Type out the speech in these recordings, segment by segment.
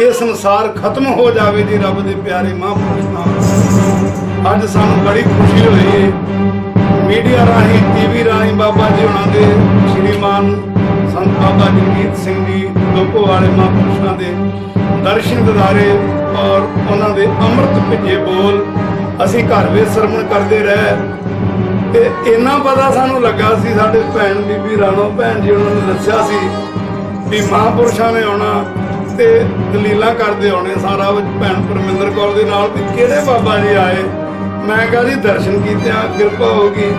ਇਹ ਸੰਸਾਰ ਖਤਮ ਹੋ ਜਾਵੇ ਜੀ ਰੱਬ ਦੇ ਪਿਆਰੇ ਮਹਾਂਪੁਰਸ਼ ਨਾਲ। ਅੱਜ ਸਾਨੂੰ ਬੜੀ ਖੁਸ਼ੀ ਹੋਈ। ਹੈ ਮੀਡੀਆ ਰਾਹੀਂ ਟੀਵੀ ਰਾਹੀਂ ਬਾਬਾ ਜੀ ਉਹਨਾਂ ਦੇ, ਸ਼੍ਰੀਮਾਨ ਸੰਤ ਬਾਬਾ ਜਗਜੀਤ ਸਿੰਘ ਜੀ, ਲੋਕੋ ਵਾਲੇ ਮਹਾਂਪੁਰਸ਼ਾਂ ਦੇ ਦਰਸ਼ਨ ਦਿਦਾਰੇ ਔਰ ਉਹਨਾਂ ਦੇ ਅੰਮ੍ਰਿਤ ਭਿੱਜੇ ਬੋਲ ਅਸੀਂ ਘਰ ਵਿੱਚ ਸਰਵਣ ਕਰਦੇ ਰਹੇ। ਤੇ ਇੰਨਾ ਪਤਾ ਸਾਨੂੰ ਲੱਗਾ ਸੀ, ਸਾਡੇ ਭੈਣ ਬੀਬੀ ਰਾਣੋ ਭੈਣ ਜੀ ਉਹਨਾਂ ਨੇ ਦੱਸਿਆ ਸੀ ਵੀ ਮਹਾਂਪੁਰਸ਼ਾਂ ਨੇ ਆਉਣਾ। ਤੇ ਦਲੀਲਾਂ ਕਰਦੇ ਆਉਣੇ ਸਾਰਾ ਭੈਣ ਪਰਮਿੰਦਰ ਕੌਰ ਦੇ ਨਾਲ ਵੀ ਕਿਹੜੇ ਬਾਬਾ ਜੀ ਆਏ? ਮੈਂ ਕਿਹਾ ਜੀ ਦਰਸ਼ਨ ਕੀਤੇ ਆ, ਕਿਰਪਾ ਹੋ ਗਈ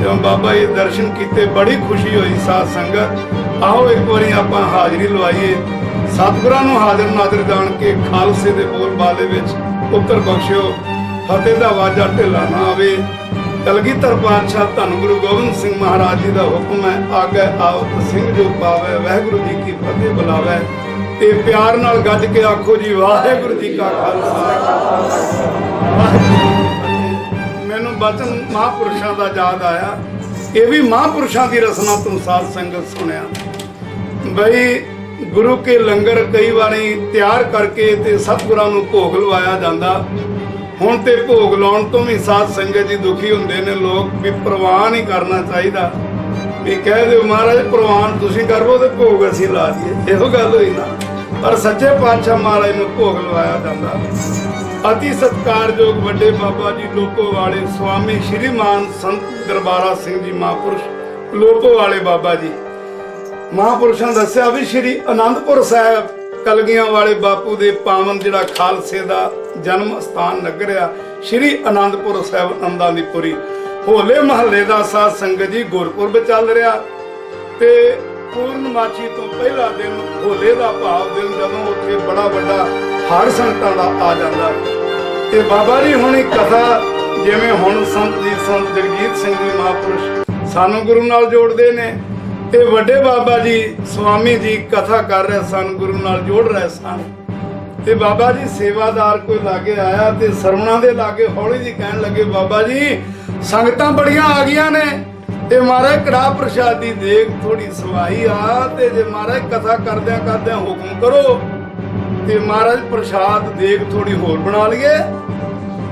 ਜਦੋਂ ਬਾਬਾ ਜੀ ਦਰਸ਼ਨ ਕੀਤੇ, ਬੜੀ ਖੁਸ਼ੀ ਹੋਈ ਸਾਧ ਸੰਗਤ। ਆਓ ਇੱਕ ਵਾਰੀ ਆਪਾਂ ਹਾਜ਼ਰੀ ਲਵਾਈਏ। ਸਤਿਗੁਰਾਂ ਨੂੰ ਹਾਜ਼ਰ ਨਾਜ਼ਰ ਜਾਣ ਕੇ ਖਾਲਸੇ ਦੇ ਬੋਲ ਦੇ ਵਿੱਚ ਉੱਤਰ ਬਖਸ਼ਿਓ, ਫਤਿਹ ਦਾ ਵਾਜਾ ਢਿੱਲਾ ਨਾ ਆਵੇ। ਕਲਗੀਧਰ ਪਾਤਸ਼ਾਹ ਧੰਨ ਗੁਰੂ ਗੋਬਿੰਦ ਸਿੰਘ ਮਹਾਰਾਜ ਜੀ ਦਾ ਹੁਕਮ ਹੈ, ਆਗੇ ਆਓ ਸਿੰਘ ਜੋ ਪਾਵੇ, ਵਾਹਿਗੁਰੂ ਜੀ ਕੀ ਫਤਿਹ ਬੁਲਾਵੇ। ਤੇ ਪਿਆਰ ਨਾਲ ਗੱਜ ਕੇ ਆਖੋ ਜੀ, ਵਾਹਿਗੁਰੂ ਜੀ ਕਾ ਖਾਲਸਾ। ਵਾਹਿਗੁਰੂ ਮੈਨੂੰ ਬਚਨ ਮਹਾਪੁਰਸ਼ਾਂ ਦਾ ਯਾਦ ਆਇਆ। ਇਹ ਵੀ ਮਹਾਪੁਰਸ਼ਾਂ ਦੀ ਰਸਨਾ ਤੋਂ ਸਾਧ ਸੰਗਤ ਸੁਣਿਆ। ਬਈ ਗੁਰੂ ਕੇ ਲੰਗਰ ਕਈ ਵਾਰੀ ਤਿਆਰ ਕਰਕੇ ਤੇ ਸਤਿਗੁਰਾਂ ਨੂੰ ਭੋਗ ਲਵਾਇਆ ਜਾਂਦਾ। ਹੁਣ ਤੇ ਭੋਗ ਲਾਉਣ ਤੋਂ ਵੀ ਸਾਧ ਸੰਗਤ ਜੀ ਦੁਖੀ ਹੁੰਦੇ ਨੇ, ਲੋਕ ਵੀ ਪ੍ਰਵਾਨ ਹੀ ਕਰਨਾ ਚਾਹੀਦਾ। ਵੀ ਕਹਿ ਦਿਓ ਮਹਾਰਾਜ, ਪ੍ਰਵਾਨ ਤੁਸੀਂ ਕਰੋ ਤੇ ਭੋਗ ਅਸੀਂ ਲਾ ਦਈਏ। ਇਹੋ ਗੱਲ ਹੋਈ ਨਾ। ਪਰ ਸੱਚੇ ਪਾਤਸ਼ਾਹ ਮਹਾਰਾਜ ਨੂੰ ਭੋਗ ਲਵਾਇਆ ਜਾਂਦਾ। ਅਤੀ ਸਤਿਕਾਰਯੋਗ ਵੱਡੇ ਬਾਬਾ ਜੀ ਲੋਕੋ ਵਾਲੇ ਸਵਾਮੀ ਸ਼੍ਰੀਮਾਨ ਸੰਤ ਦਰਬਾਰਾ ਸਿੰਘ ਜੀ, ਮਹਾਂਪੁਰਸ਼ ਲੋਕੋ ਵਾਲੇ ਬਾਬਾ ਜੀ। ਮਹਾਂਪੁਰਸ਼ਾਂ ਨੇ ਦੱਸਿਆ ਵੀ ਸ਼੍ਰੀ ਅਨੰਦਪੁਰ ਸਾਹਿਬ ਕਲਗੀਆਂ ਵਾਲੇ ਬਾਪੂ ਦੇ ਪਾਵਨ ਜਿਹੜਾ ਖਾਲਸੇ ਦਾ ਜਨਮ ਸਥਾਨ ਰਿਹਾ, ਸ਼੍ਰੀ ਅਨੰਦਪੁਰ ਸਾਹਿਬ ਅੰਦਾਂ ਦੀ ਪੁਰੀ ਹੋਲੇ ਮਹੱਲੇ ਦਾ ਸਾਧ ਸੰਗਤ ਜੀ ਗੁਰਪੁਰਬ ਚੱਲ ਰਿਹਾ ਤੇ ਪੂਰਨਮਾਚੀ ਤੋਂ ਪਹਿਲਾ ਦਿਨ ਹੋਲੇ ਦਾ ਭਾਵ ਦਿਨ ਜਦੋਂ ਉੱਥੇ ਬੜਾ ਵੱਡਾ ਹੜ ਸੰਗਤਾਂ ਦਾ ਆ ਜਾਂਦਾ ਤੇ ਬਾਬਾ ਜੀ ਹੁਣ ਕਥਾ ਜਿਵੇਂ ਹੁਣ ਸੰਤ ਜੀ, ਸੰਤ ਜਗਜੀਤ ਸਿੰਘ ਜੀ ਮਹਾਪੁਰਸ਼ ਸਾਨੂੰ ਗੁਰੂ ਨਾਲ ਜੋੜਦੇ ਨੇ ਤੇ ਵੱਡੇ ਬਾਬਾ ਜੀ ਸਵਾਮੀ ਜੀ ਕਥਾ ਕਰ ਰਹੇ ਸਨ ਗੁਰੂ ਨਾਲ ਜੋੜ ਰਹੇ ਸਨ। ਤੇ ਬਾਬਾ ਜੀ ਸੇਵਾਦਾਰ ਕੋਈ ਲਾਗੇ ਆਇਆ ਤੇ ਸਰਵਣਾ ਦੇ ਲਾਗੇ ਹੌਲੀ ਜੀ ਕਹਿਣ ਲੱਗੇ, ਬਾਬਾ ਜੀ, ਸੰਗਤਾਂ ਬੜੀਆਂ ਆ ਗਈਆਂ ਨੇ। ਤੇ ਮਹਾਰਾਜ ਕੜਾ ਪ੍ਰਸ਼ਾਦੀ ਦੇਖ ਥੋੜੀ ਸਵਾਈ ਆ, ਤੇ ਜੇ ਮਹਾਰਾਜ ਕਥਾ ਕਰਦਿਆਂ ਕਰਦਿਆਂ ਹੁਕਮ ਕਰੋ, ਤੇ ਮਹਾਰਾਜ ਪ੍ਰਸ਼ਾਦ ਦੇਖ ਥੋੜੀ ਹੋਰ ਬਣਾ ਲਈਏ।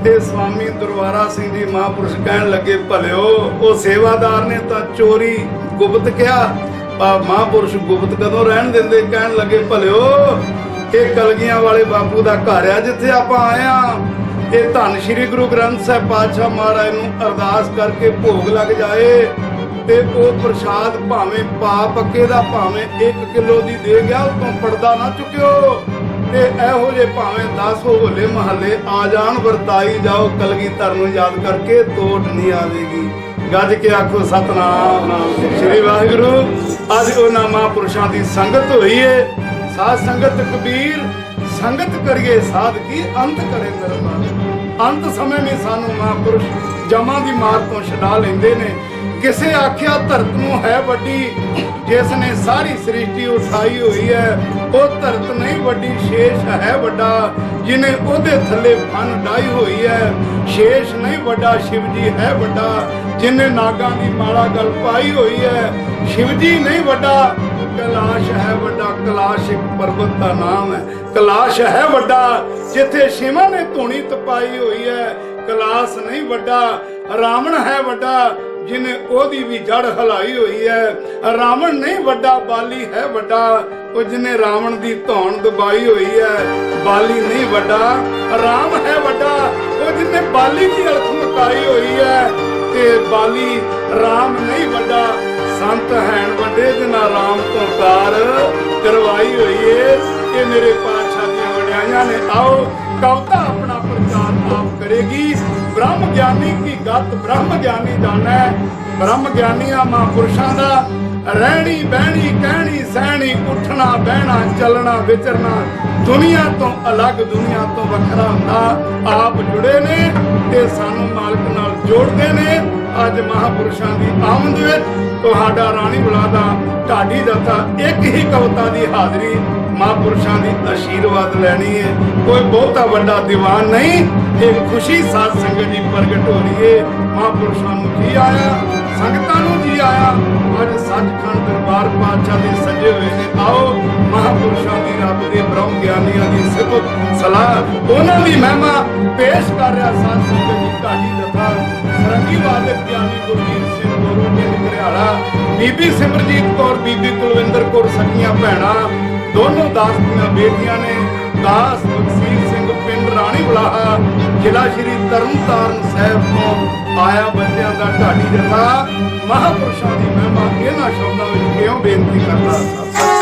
ਤੇ ਸਵਾਮੀ ਦਰਬਾਰਾ ਸਿੰਘ ਜੀ ਮਹਾਂਪੁਰਸ਼ ਕਹਿਣ ਲੱਗੇ, ਭਲਿਓ, ਉਹ ਸੇਵਾਦਾਰ ਨੇ ਤਾਂ ਚੋਰੀ ਗੁਪਤ ਕਿਹਾ। ਪਾ ਮਹਾਂਪੁਰਸ਼ ਗੁਪਤ ਕਦੋਂ ਰਹਿਣ ਦਿੰਦੇ? ਕਹਿਣ ਲੱਗੇ, ਭਲਿਓ, ਇਹ ਕਲਗੀਆਂ ਵਾਲੇ ਬਾਪੂ ਦਾ ਘਰ ਆ ਜਿੱਥੇ ਆਪਾਂ ਆਏ ਆ। ਇਹ ਧੰਨ ਸ਼੍ਰੀ ਗੁਰੂ ਗ੍ਰੰਥ ਸਾਹਿਬ ਪਾਤਸ਼ਾਹ ਮਹਾਰਾਜ ਨੂੰ ਅਰਦਾਸ ਕਰਕੇ ਭੋਗ ਲੱਗ ਜਾਏ। ਤੇ ਉਹ ਪ੍ਰਸ਼ਾਦ ਭਾਵੇਂ ਪਾ ਪੱਕੇ ਦਾ, ਭਾਵੇਂ 1 ਕਿਲੋ ਦੀ ਦੇ ਗਿਆ, ਉਤੋਂ ਪਰਦਾ ਨਾ ਚੁੱਕਿਓ। ਤੇ ਇਹੋ ਜੇ ਭਾਵੇਂ 10 ਹੋਲੇ ਮਹੱਲੇ ਆ ਜਾਣ, ਵਰਤਾਈ ਜਾਓ, ਕਲਗੀਧਰ ਨੂੰ ਯਾਦ ਕਰਕੇ ਤੋਟ ਨਹੀਂ ਆਵੇਗੀ। ਗੱਜ ਕੇ ਆਖੋ, ਸਤਨਾਮ, ਸ੍ਰੀ ਵਾਹਿਗੁਰੂ। ਅੱਜ ਉਹਨਾਂ ਮਹਾਂਪੁਰਸ਼ਾਂ ਦੀ ਸੰਗਤ ਹੋਈ ਏ। ਸਾਧ ਸੰਗਤ ਕਬੀਰ, ਸੰਗਤ ਕਰੀਏ, ਸਾਧ ਕੀ ਅੰਤ ਕਰੇ ਨਿਰਮਾਨ ਅੰਤ ਸਮੇਂ ਵੀ ਸਾਨੂੰ ਮਹਾਂਪੁਰਸ਼ ਜਮਾਂ ਦੀ ਮਾਰ ਤੋਂ ਛਡਾ ਲੈਂਦੇ ਨੇ। ਕਿਸੇ ਆਖਿਆ ਧਰਤ ਨੂੰ ਹੈ ਵੱਡੀ, ਜਿਸ ਨੇ ਸਾਰੀ ਸ੍ਰਿਸ਼ਟੀ ਉਠਾਈ ਹੋਈ ਹੈ, ਉਹ ਧਰਤ ਨਹੀਂ ਵੱਡੀ, ਸ਼ੇਸ਼ ਹੈ ਵੱਡਾ, ਜਿਨੇ ਉਹਦੇ ਥੱਲੇ ਫਨ ਡਾਈ ਹੋਈ ਹੈ। ਸ਼ੇਸ਼ ਨਹੀਂ ਵੱਡਾ ਸ਼ਿਵ ਜੀ ਹੈ ਵੱਡਾ, ਜਿਨੇ ਨਾਗਾਂ ਦੀ ਮਾਲਾ ਗਲ ਪਾਈ ਹੋਈ ਹੈ। ਸ਼ਿਵ ਜੀ ਨਹੀਂ ਵੱਡਾ ਕੈਲਾਸ਼ ਹੈ ਵੱਡਾ, ਕੈਲਾਸ਼ ਇੱਕ ਪਰਬਤ ਦਾ ਨਾਮ ਹੈ। ਕੈਲਾਸ਼ ਹੈ ਵੱਡਾ, ਜਿੱਥੇ ਸ਼ਿਵਾ ਨੇ ਧੂਣੀ ਤਪਾਈ ਹੋਈ ਹੈ। ਕੈਲਾਸ਼ ਨਹੀਂ ਵੱਡਾ, ਰਾਵਣ ਹੈ ਵੱਡਾ, ਜਿਨੇ ਉਹਦੀ ਵੀ ਜੜ ਹਲਾਈ ਹੋਈ ਹੈ। ਰਾਵਣ ਨਹੀਂ ਵੱਡਾ, ਬਾਲੀ ਹੈ ਵੱਡਾ, ਉਹ ਜਿਨੇ ਰਾਵਣ ਦੀ ਧੌਣ ਦਬਾਈ ਹੋਈ ਹੈ। ਬਾਲੀ ਨਹੀਂ ਵੱਡਾ, ਰਾਮ ਹੈ ਵੱਡਾ, ਉਹ ਜਿਨੇ ਬਾਲੀ ਦੀ ਅਲਖ ਮਕਾਈ ਹੋਈ ਹੈ। ਤੇ ਬਾਲੀ ਰਾਮ ਨਹੀਂ ਵੱਡਾ ਸੰਤ ਹੈਣ ਵੱਡੇ ਨਾਲ ਰਾਮ ਤੋਂ ਕਰਵਾਈ ਹੋਈ ਏ, ਇਹ ਮੇਰੇ ਪਾਤਸ਼ਾਹ ਦੀਆਂ ਵਡਿਆਈਆਂ ਨੇ, ਆਓ ਕਵਤਾ ਆਪਣਾ ਪ੍ਰਚਾਰ ਆਪ ਕਰੇਗੀ। ਬ੍ਰਹਮ ਗਿਆਨੀ ਕੀ ਗੱਤ, ਬ੍ਰਹਮ ਗਿਆਨੀ ਜਾਣੈ ਬ੍ਰਹਮ ਗਿਆਨੀਆਂ ਮਹਾਂਪੁਰਸ਼ਾਂ ਦਾ, ਰਹਿਣੀ, ਬਹਿਣੀ, ਕਹਿਣੀ, ਸਹਿਣੀ, ਉੱਠਣਾ, ਬਹਿਣਾ, ਚੱਲਣਾ, ਵਿਚਰਨਾ, ਦੁਨੀਆ ਤੋਂ ਅਲੱਗ, ਦੁਨੀਆ ਤੋਂ ਵੱਖਰਾ ਹੁੰਦਾ। ਆਪ ਜੁੜੇ ਨੇ ਤੇ ਸਾਨੂੰ ਮਾਲਕ ਨਾਲ ਜੋੜਦੇ ਨੇ। ਅੱਜ ਮਹਾਪੁਰਸ਼ਾਂ ਦੀ ਆਮਦ ਵਿੱਚ ਤੁਹਾਡਾ ਰਾਣੀ ਬੁਲਾਦਾ, ਢਾਡੀ ਜਥਾ ਇੱਕ ਹੀ ਕਵਤਾ ਦੀ ਹਾਜ਼ਰੀ ਮਹਾਪੁਰਸ਼ਾਂ ਦੀ ਆਸ਼ੀਰਵਾਦ ਲੈਣੀ ਹੈ ਕੋਈ ਬਹੁਤਾ ਵੱਡਾ ਦੀਵਾਨ ਨਹੀਂ, ਇਹ ਖੁਸ਼ੀ ਸਾਧ ਸੰਗਤ ਦੀ ਪ੍ਰਗਟ ਹੋ ਰਹੀ ਹੈ ਮਹਾਪੁਰਸ਼ਾਂ ਨੂੰ ਜੀ ਆਇਆ? ਸੰਗਤਾਂ ਨੂੰ ਜੀ ਆਇਆ ਅੱਜ ਸੱਚਖੰਡ ਦਰਬਾਰ ਪਾਤਸ਼ਾਹ ਦੇ ਸਜੇ ਹੋਏ ਨੇ ਆਓ, ਮਹਾਪੁਰਸ਼ਾਂ ਦੀ ਰੱਬ ਦੇ ਬ੍ਰਹਮ ਗਿਆਨੀਆਂ ਦੀ ਸਿਫਤ ਸਲਾਹ, ਉਹਨਾਂ ਦੀ ਮਹਿਮਾ ਪੇਸ਼ ਕਰ ਰਿਹਾ ਸੰਤ ਸਿੰਘ ਜੀ ਢਾਡੀ ਜਥਾ ਸਰੰਗੀ ਵਾਦਕ ਗਿਆਨੀ ਗੁਰਜੀਤ ਸਿੰਘ ਗੁਰੂ ਪਿੰਡ ਘਰਿਆਲਾ, ਬੀਬੀ ਸਿਮਰਜੀਤ ਕੌਰ, ਬੀਬੀ ਕੁਲਵਿੰਦਰ ਕੌਰ ਸਕੀਆਂ ਭੈਣਾਂ, ਦੋਨੋਂ ਦਾਸ ਦੀਆਂ ਬੇਟੀਆਂ ਨੇ ਦਾਸ ਬਖਸ਼ੀਰ ਸਿੰਘ ਪਿੰਡ ਰਾਣੀ ਬਲਾਹਾ, ਜ਼ਿਲ੍ਹਾ ਸ਼੍ਰੀ ਤਰਨਤਾਰਨ ਸਾਹਿਬ ਤੋਂ ਆਇਆ ਬੱਚਿਆਂ ਦਾ ਢਾਡੀ ਜਥਾ। ਮਹਾਪੁਰਸ਼ਾਂ ਦੀ ਮਹਿਮਾ ਇਹਨਾਂ ਸ਼ਬਦਾਂ ਵਿੱਚ ਕਿਉਂ ਬੇਨਤੀ ਕਰਦਾ?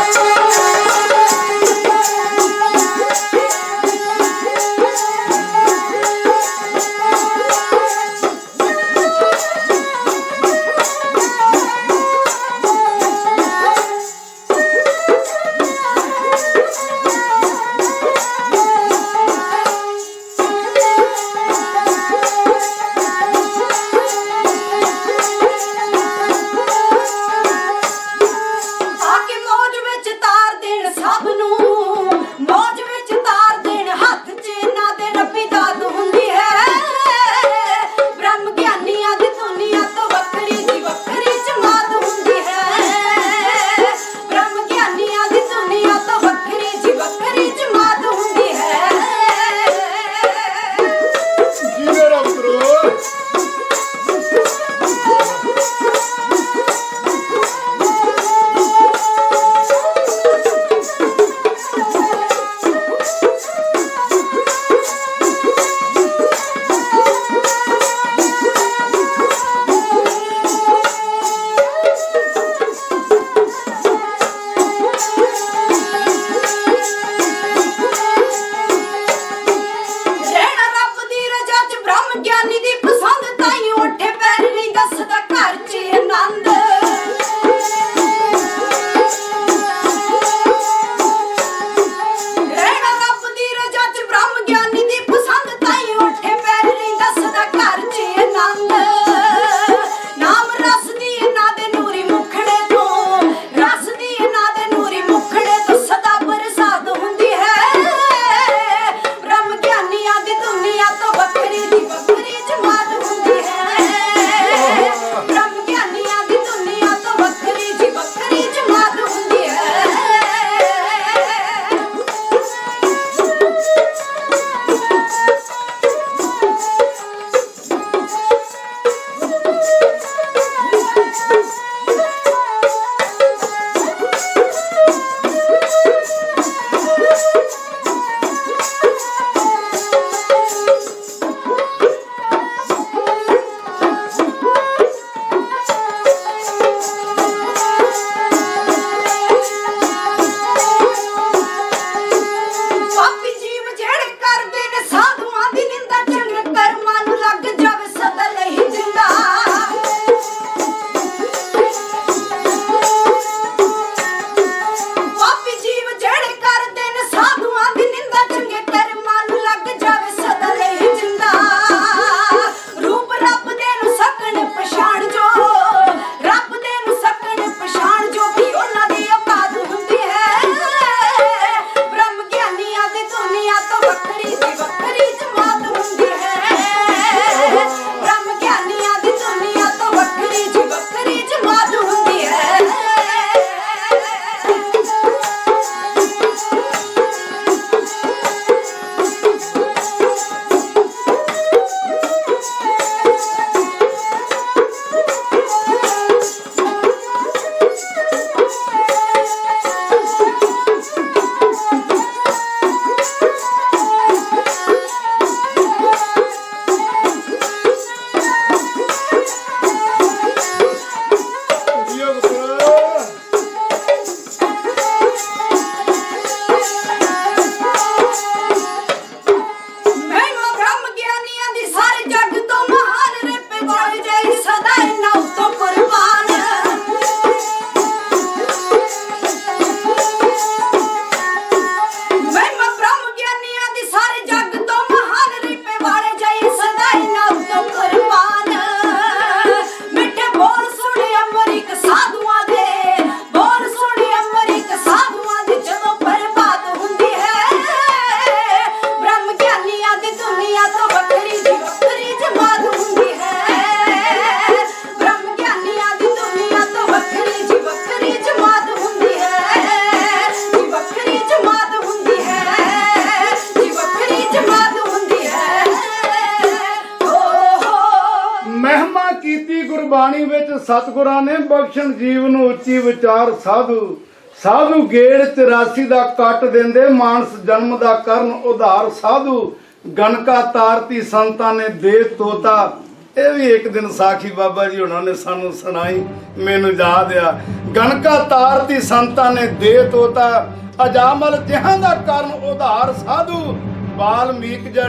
ਸਤਿਗੁਰਾਂ ਨੇ ਬਖਸ਼ਣ ਜੀਵ ਨੂੰ ਉੱਚੀ ਵਿਚਾਰ ਸਾਧੂ। ਸਾਧੂ ਗੇੜ 84 ਦਾ ਕੱਟ ਦਿੰਦੇ, ਮਾਨਸ ਜਨਮ ਦਾ ਕਰਨ ਉਧਾਰ ਸਾਧੂ। ਗਨਕਾ ਤਾਰਤੀ ਸੰਤਾਂ ਨੇ ਦੇ ਤੋਤਾ। ਇਹ ਵੀ ਇੱਕ ਦਿਨ ਸਾਖੀ ਬਾਬਾ ਜੀ ਉਹਨਾਂ ਨੇ ਸਾਨੂੰ ਸੁਣਾਈ, ਮੈਨੂੰ ਯਾਦ ਆ। ਗਣਕਾ ਤਾਰਤੀ ਸੰਤਾਂ ਨੇ ਦੇ ਤੋਤਾ। ਅਜਾਮਲ ਜਿਹਾਂ ਦਾ ਕਰਨ ਉਧਾਰ ਸਾਧੂ। ਬਾਲਮੀਕ ਜਾਂ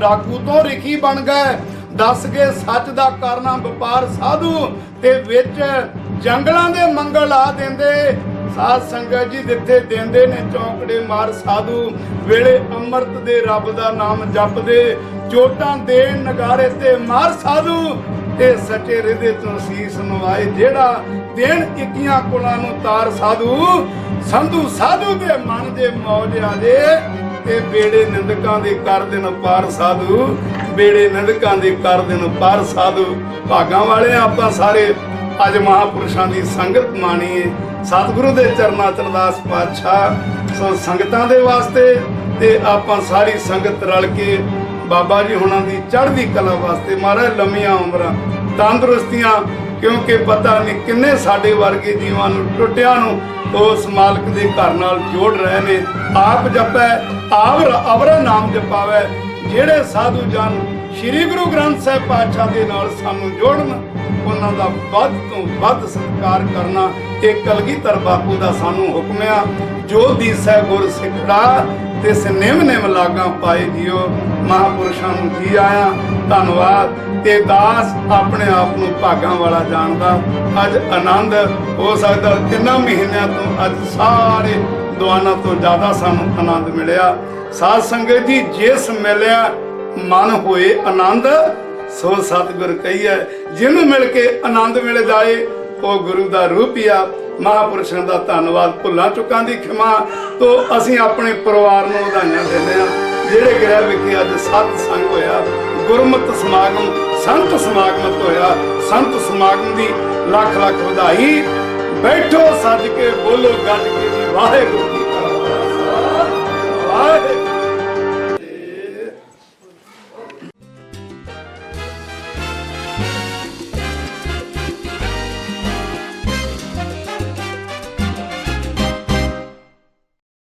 ਡਾਕੂ ਤੋਂ ਰਿਖੀ ਬਣ ਗਏ। ਦੱਸ ਕੇ ਸੱਚ ਦਾ ਕਰਨਾ ਵਪਾਰ ਸਾਧੂ ਤੇ ਵਿੱਚ ਜੰਗਲਾਂ ਦੇ ਮੰਗਲ ਆ ਦਿੰਦੇ। ਸਾਧ ਸੰਗਤ ਜੀ ਦਿੱਤੇ ਦਿੰਦੇ ਨੇ ਚੌਂਕੜੇ ਮਾਰ ਸਾਧੂ, ਵੇਲੇ ਅੰਮ੍ਰਿਤ ਦੇ ਰੱਬ ਦਾ ਨਾਮ ਜਪਦੇ। ਚੋਟਾਂ ਦੇਣ ਨਗਾਰੇ ਤੇ ਮਾਰ ਸਾਧੂ ਤੇ ਸੱਚੇ ਹਿਰਦੇ ਤੋਂ ਸੀਸ ਨਵਾਏ। ਜਿਹੜਾ ਦੇਣ ਇੱਕੀਆਂ ਕੋਲਾਂ ਨੂੰ ਤਾਰ ਸਾਧੂ, ਸੰਧੂ ਸਾਧੂ ਦੇ ਮਨ ਦੇ ਮੌਜ ਆਦੇ ਤੇ ਬੇੜੇ ਨਿੰਦਕਾਂ ਦੇ ਕਰ ਦੇਣ ਪਾਰ ਸਾਧੂ, ਬੇੜੇ ਨਿੰਦਕਾਂ ਦੇ ਕਰ ਦੇਣ ਪਾਰ ਸਾਧੂ। ਭਾਗਾਂ ਵਾਲੇ ਆਪਾਂ ਸਾਰੇ ਅੱਜ ਮਹਾਪੁਰਸ਼ਾਂ ਦੀ ਸੰਗਤ ਮਾਣੀਏ ਸਤਿਗੁਰੂ ਦੇ ਚਰਨਾਂ ਚ ਅਰਦਾਸ ਪਾਤਸ਼ਾਹ, ਸੋ ਸੰਗਤਾਂ ਦੇ ਵਾਸਤੇ ਤੇ ਆਪਾਂ ਸਾਰੀ ਸੰਗਤ ਰਲ ਕੇ ਬਾਬਾ ਜੀ ਹੁਣਾਂ ਦੀ ਚੜ੍ਹਦੀ ਕਲਾ ਵਾਸਤੇ, ਮਹਾਰਾਜ ਲੰਮੀਆਂ ਉਮਰਾਂ, ਤੰਦਰੁਸਤੀਆਂ, ਕਿਉਂਕਿ ਪਤਾ ਨਹੀਂ ਕਿੰਨੇ ਸਾਡੇ ਵਰਗੇ ਜੀਵਾਂ ਨੂੰ, ਟੁੱਟਿਆਂ ਨੂੰ ਉਸ ਮਾਲਕ ਦੇ ਘਰ ਨਾਲ ਜੋੜ ਰਹੇ ਨੇ। ਆਪ ਜਪੈ ਆਵਰ ਅਵਰਾ ਨਾਮ ਜਪਾਵੇ। ਜਿਹੜੇ ਸਾਧੂ ਜਨ ਸ੍ਰੀ ਗੁਰੂ ਗ੍ਰੰਥ ਸਾਹਿਬ ਪਾਤਸ਼ਾਹ ਦੇ ਨਾਲ ਸਾਨੂੰ ਜੋੜਨ ਉਹਨਾਂ ਦਾ ਵੱਧ ਤੋਂ ਵੱਧ ਸਤਿਕਾਰ ਕਰਨਾ ਇਹ ਕਲਗੀਧਰ ਬਾਪੂ ਦਾ ਸਾਨੂੰ ਹੁਕਮ ਆ। ਜੋ ਦੀਸੈ ਗੁਰ ਸਿੱਖੜਾ ਤੇ ਨਿਮ ਨਿਮ ਲਾਗਾ ਪਾਏ ਜਿਓ ਮਹਾਪੁਰਸ਼ਾਂ ਨੂੰ ਜੀ ਆਇਆ। ਧੰਨਵਾਦ ਤੇ ਦਾਸ ਆਪਣੇ ਆਪ ਨੂੰ ਭਾਗਾਂ ਵਾਲਾ ਜਾਣਦਾ। ਅੱਜ ਆਨੰਦ ਹੋ ਸਕਦਾ ਤਿੰਨਾਂ ਮਹੀਨਿਆਂ ਤੋਂ ਅੱਜ ਸਾਰੇ ਦੁਆਨਾ ਤੋਂ ਜ਼ਿਆਦਾ ਸਾਨੂੰ ਆਨੰਦ ਮਿਲਿਆ। ਸਾਧ ਸੰਗਤ ਜੀ, ਜਿਸ ਮਿਲਿਆ, ਮਨ ਹੋਏ ਆਨੰਦ। ਸੋ ਸਤਿਗੁਰ ਕਹੀਐ, ਜਿਹਨੂੰ ਮਿਲ ਕੇ ਆਨੰਦ ਮਿਲ ਜਾਏ ਉਹ ਗੁਰੂ ਦਾ ਰੂਪ ਹੀ ਆ। ਮਹਾਪੁਰਸ਼ਾਂ ਦਾ ਧੰਨਵਾਦ ਭੁੱਲਾਂ ਚੁੱਕਾਂ ਦੀ ਖਿਮਾ ਤੋਂ ਅਸੀਂ ਆਪਣੇ ਪਰਿਵਾਰ ਨੂੰ ਵਧਾਈਆਂ ਦਿੰਦੇ ਆ ਜਿਹੜੇ ਗ੍ਰਹਿ ਵਿਖੇ ਅੱਜ ਸਤ ਸੰਗ ਹੋਇਆ, ਗੁਰਮਤ ਸਮਾਗਮ, ਸੰਤ ਸਮਾਗਮ ਹੋਇਆ, ਸੰਤ ਸਮਾਗਮ ਦੀ ਲੱਖ ਲੱਖ ਵਧਾਈ। ਬੈਠੋ ਸੱਜ ਕੇ, ਬੋਲੋ ਗੱਜ ਕੇ ਜੀ, ਵਾਹਿਗੁਰੂ ਜੀ ਕਾ ਖਾਲਸਾ, ਵਾਹਿਗੁਰੂ